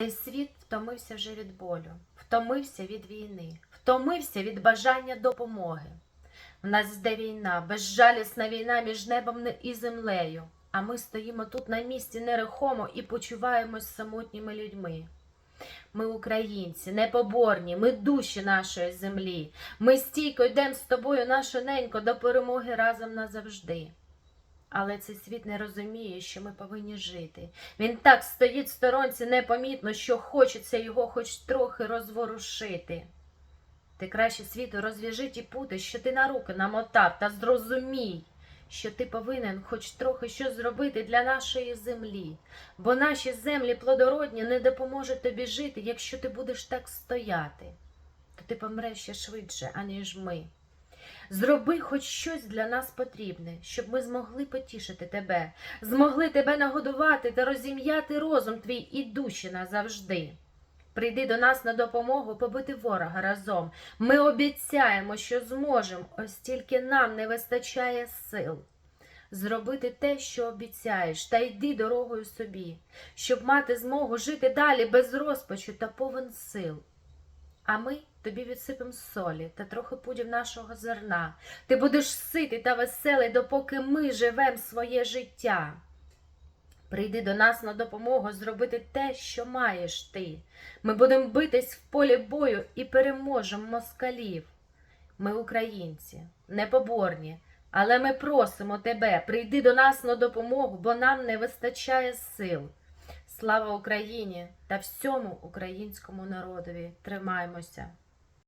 Цей світ втомився вже від болю, втомився від війни, втомився від бажання допомоги. В нас йде війна, безжалісна війна між небом і землею, а ми стоїмо тут на місці нерухомо і почуваємось самотніми людьми. Ми українці, непоборні, ми душі нашої землі. Ми стійко йдемо з тобою, наша ненько, до перемоги разом назавжди. Але цей світ не розуміє, що ми повинні жити. Він так стоїть в сторонці непомітно, що хочеться його хоч трохи розворушити. Ти краще світу розв'яжи ті пути, що ти на руки намотав, та зрозумій, що ти повинен хоч трохи щось зробити для нашої землі, бо наші землі плодородні не допоможуть тобі жити, якщо ти будеш так стояти, то ти помреш ще швидше, аніж ми. Зроби хоч щось для нас потрібне, щоб ми змогли потішити тебе, змогли тебе нагодувати та розім'яти розум твій і душі назавжди. Прийди до нас на допомогу побити ворога разом. Ми обіцяємо, що зможемо, ось тільки нам не вистачає сил. Зробити те, що обіцяєш, та йди дорогою собі, щоб мати змогу жити далі без розпачу та повен сил. А ми тобі відсипем солі та трохи пудів нашого зерна. Ти будеш ситий та веселий, допоки ми живем своє життя. Прийди до нас на допомогу зробити те, що маєш ти. Ми будемо битись в полі бою і переможемо москалів. Ми українці, непоборні, але ми просимо тебе, прийди до нас на допомогу, бо нам не вистачає сил. Слава Україні та всьому українському народові. Тримаймося!